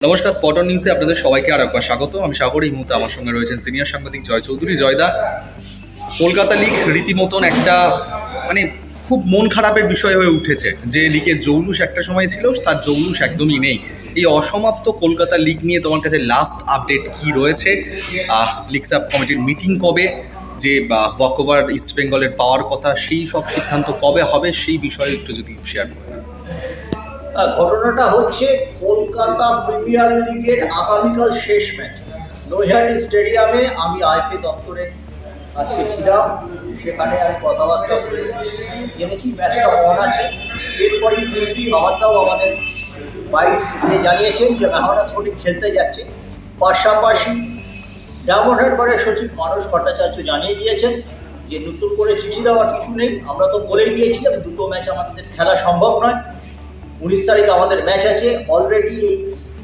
নমস্কার স্পটন নিউজে আপনাদের সবাইকে আর একবার স্বাগত। আমি সাগর এই মুহূর্তে আমার সঙ্গে রয়েছেন সিনিয়র সাংবাদিক জয় চৌধুরী। জয়দা কলকাতা লিগ রীতিমতন একটা মানে খুব মন খারাপের বিষয় হয়ে উঠেছে। যে লিগে জৌলুস একটা সময় ছিল তার জৌলুস একদমই নেই। এই অসমাপ্ত কলকাতা লিগ নিয়ে তোমার কাছে লাস্ট আপডেট কি রয়েছে? লিগ সাব কমিটির মিটিং কবে? যে ওয়াকওভার ইস্ট বেঙ্গলের পাওয়ার কথা সেই সব সিদ্ধান্ত কবে হবে? সেই বিষয়ে একটু যদি শেয়ার আহ, ঘটনাটা হচ্ছে কলকাতা প্রিমিয়ার লিগের আগামীকাল শেষ ম্যাচ। নৈহাটি স্টেডিয়ামে আমি আইফে দপ্তরে আজকে ছিলাম। সেখানে আমি কথাবার্তা বলে জেনেছি, ম্যাচটা অন আছে। এরপরেই ফিরবি মামাদাও আমাদের বাইরে জানিয়েছেন যে মেহনা স্পোর্টিং খেলতে যাচ্ছে। পাশাপাশি ডায়মন্ড হারবারের সচিব মানস ভট্টাচার্য জানিয়ে দিয়েছেন যে নতুন করে চিঠি দেওয়ার কিছু নেই। আমরা তো বলেই দিয়েছিলাম, দুটো ম্যাচ আমাদের খেলা সম্ভব নয়। উনিশ তারিখ আমাদের ম্যাচ আছে। অলরেডি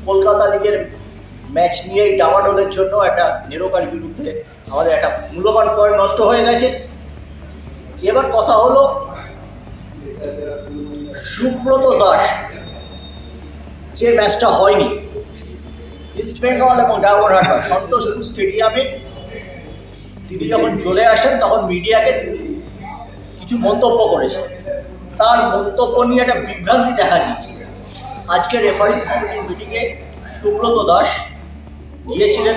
কলকাতা লিগের ম্যাচ নিয়ে ডামাডোলের জন্য একটা নিরকার বিরুদ্ধে আমাদের একটা মূল্যবান পয়েন্ট নষ্ট হয়ে গেছে। এবার কথা হলো সুব্রত দাস। যে ম্যাচটা হয়নি ইস্ট বেঙ্গল এবং ডায়মন্ড হারবার সন্তোষপুর স্টেডিয়ামে তিনি যখন চলে আসেন, তখন মিডিয়াকে তিনি কিছু মন্তব্য করেছেন। তার মন্তব্য নিয়ে একটা বিভ্রান্তি দেখা দিয়েছে। আজকে রেফারি কমিটির মিটিংয়ে সুব্রত দাস গিয়েছিলেন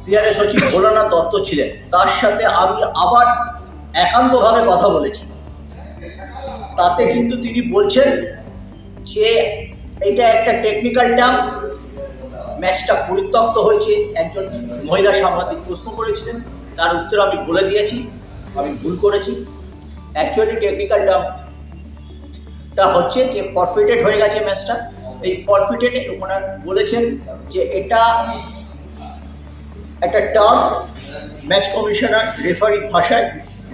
সিআরএ সচিব ভোলানাথ দত্ত ছিলেন। তার সাথে আমি আবার একান্তভাবে কথা বলেছি। তাতে কিন্তু তিনি বলছেন যে এটা একটা টেকনিক্যাল টার্ম ম্যাচটা পরিত্যক্ত হয়েছে। একজন মহিলা সাংবাদিক প্রশ্ন করেছিলেন, তার উত্তর আমি বলে দিয়েছি, আমি ভুল করেছি। অ্যাকচুয়ালি টেকনিক্যাল টার্মটা হচ্ছে যে ফরফিটেড হয়ে গেছে ম্যাচটা এই ফরফিটেড ওনার বলেছেন যে এটা একটা টার্ম ম্যাচ কমিশনার রেফারি ভাষায়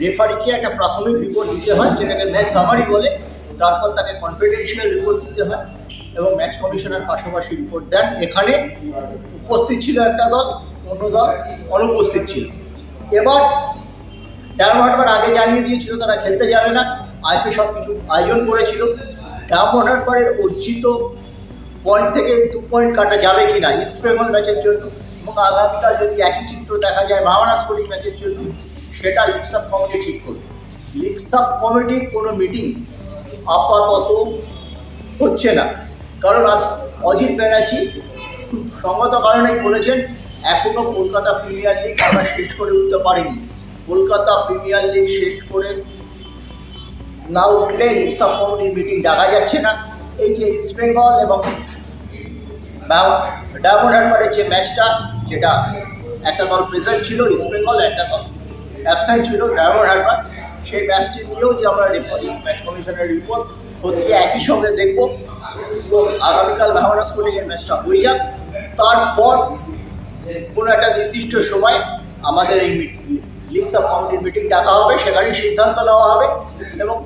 রেফারিকে একটা প্রাথমিক রিপোর্ট দিতে হয়, যেটাকে ম্যাচ সামারি বলে। তারপর তাকে কনফিডেন্সিয়াল রিপোর্ট দিতে হয় এবং ম্যাচ কমিশনার পাশাপাশি রিপোর্ট দেন। এখানে উপস্থিত ছিল একটা দল, অন্য দল অনুপস্থিত ছিল। এবার ডায়মন্ড হারবার আগে জানিয়ে দিয়েছিল, তারা খেলতে যাবে না। আইফে সব কিছু আয়োজন করেছিল। ডায়মন্ড হারবারের অর্জিত পয়েন্ট থেকে দু পয়েন্ট কাটা যাবে কি না ইস্ট বেঙ্গল ম্যাচের জন্য এবং আগামীকাল যদি একই চিত্র দেখা যায় মাওয়ানা স্পোর্টিং ম্যাচের জন্য, সেটা লিগ কমিটি ঠিক করবে। লিগ কমিটির কোনো মিটিং আপাতত হচ্ছে না। কারণ আজ অজিত ব্যানার্জি খুব সঙ্গত কারণেই বলেছেন এখনও কলকাতা প্রিমিয়ার লিগ আমরা শেষ করে উঠতে পারিনি। কলকাতা প্রিমিয়ার লিগ শেষ করে না উঠলে সাব কমিটির মিটিং ডাকা যাচ্ছে না। এই যে ইস্ট বেঙ্গল এবং ডায়মন্ড হারবারের যে ম্যাচটা যেটা একটা দল প্রেজেন্ট ছিল ইস্ট বেঙ্গল একটা দল অ্যাবসেন্ট ছিল ডায়মন্ড হারবার সেই ম্যাচটি নিয়েও যে আমরা রেফারি ম্যাচ কমিশনের রিপোর্ট খতিয়ে একই সঙ্গে দেখব। এবং আগামীকাল ভাবনা স্পোর্টিংয়ের ম্যাচটা হয়ে যাক। তারপর কোনো একটা নির্দিষ্ট সময় আমাদের এই লিগ সাব কমিটির মিটিং ডাকা হবে, সেখানেই সিদ্ধান্ত নেওয়া হবে। এবং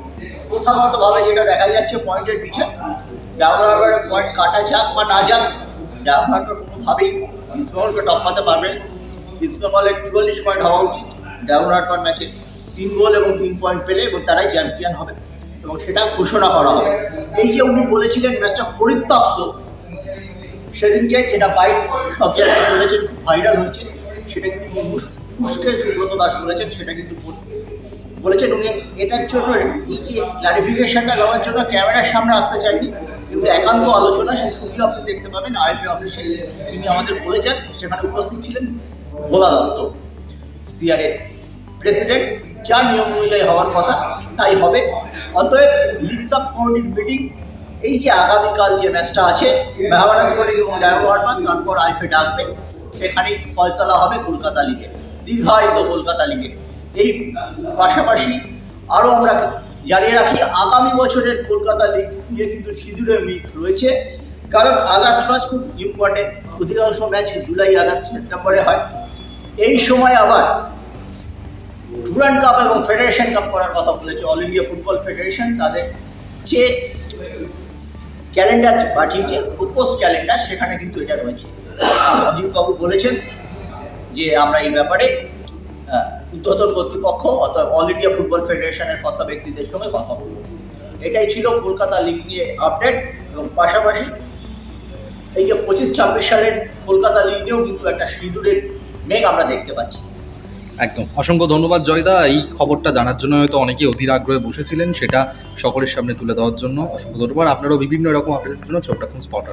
প্রথাগতভাবে যেটা দেখা যাচ্ছে পয়েন্টের পিছে ডাউনহারবারের পয়েন্ট কাটা যাক বা না যাক ডাউনহারবার কোনোভাবেই ইস্টবেঙ্গলকে টপাতে পারবেন ইস্টবেঙ্গলের চুয়াল্লিশ পয়েন্ট হওয়া উচিত। ডাউনহারবার ম্যাচে তিন গোল এবং তিন পয়েন্ট পেলে এবং তারাই চ্যাম্পিয়ন হবে এবং সেটা ঘোষণা করা হবে। এই যে উনি বলেছিলেন ম্যাচটা পরিত্যক্ত, সেদিনকে যেটা বাইট সব জায়গায় বলেছেন ভাইরাল হয়েছে, সেটা কিন্তু ফুস- ফুসকে সুব্রত দাস বলেছেন, সেটা কিন্তু বলেছেন উনি এটার জন্য এই যে ক্লারিফিকেশনটা দেওয়ার জন্য ক্যামেরার সামনে আসতে চাননি কিন্তু একান্ত আলোচনা, সেই ছবি আপনি দেখতে পাবেন। আইএফএ অফিসে তিনি আমাদের বলেছেন, সেখানে উপস্থিত ছিলেন ভোলা দত্ত সিআরএ প্রেসিডেন্ট যা নিয়ম অনুযায়ী হওয়ার কথা, তাই হবে। অতএব লিগ সাব কমিটির মিটিং এই যে আগামীকাল যে ম্যাচটা আছে, মেহমানা স্পোর্টিং এবং ডায়মন্ড তারপর আইফে ডাকবে। সেখানেই ফয়সলা হবে কলকাতা লিগে দীর্ঘায়িত কলকাতা লিগে এই পাশাপাশি আরও আমরা জানিয়ে রাখি, আগামী বছরের কলকাতা লিগ নিয়ে কিন্তু সিঁদুরের মিট রয়েছে। কারণ আগস্ট মাস খুব ইম্পর্টেন্ট অধিকাংশ ম্যাচ জুলাই আগস্ট সেপ্টেম্বরে হয়। এই সময় আবার ডুরান্ড কাপ এবং ফেডারেশন কাপ করার কথা বলেছে অল ইন্ডিয়া ফুটবল ফেডারেশন তাদের যে ক্যালেন্ডার পাঠিয়েছে পোস্ট ক্যালেন্ডার, সেখানে কিন্তু এটা রয়েছে। অজিতবাবু বলেছেন যে আমরা এই ব্যাপারে ঊর্ধ্বতন কর্তৃপক্ষ অর্থাৎ অল ইন্ডিয়া ফুটবল ফেডারেশনের কর্তা ব্যক্তিদের সঙ্গে কথা বলব এটাই ছিল কলকাতা লিগ নিয়ে আপডেট এবং পাশাপাশি এই যে পঁচিশ ছাব্বিশ সালের কলকাতা লিগ নিয়েও কিন্তু একটা সিঁদুরের মেঘ আমরা দেখতে পাচ্ছি। একদম। অসংখ্য ধন্যবাদ, জয়দা। এই খবরটা জানার জন্য হয়তো অনেকেই অধীর আগ্রহে বসেছিলেন, সেটা সকলের সামনে তুলে দেওয়ার জন্য। অসংখ্য ধন্যবাদ। আপনারাও বিভিন্ন রকম আপনাদের জন্য চোখটা এখন স্পট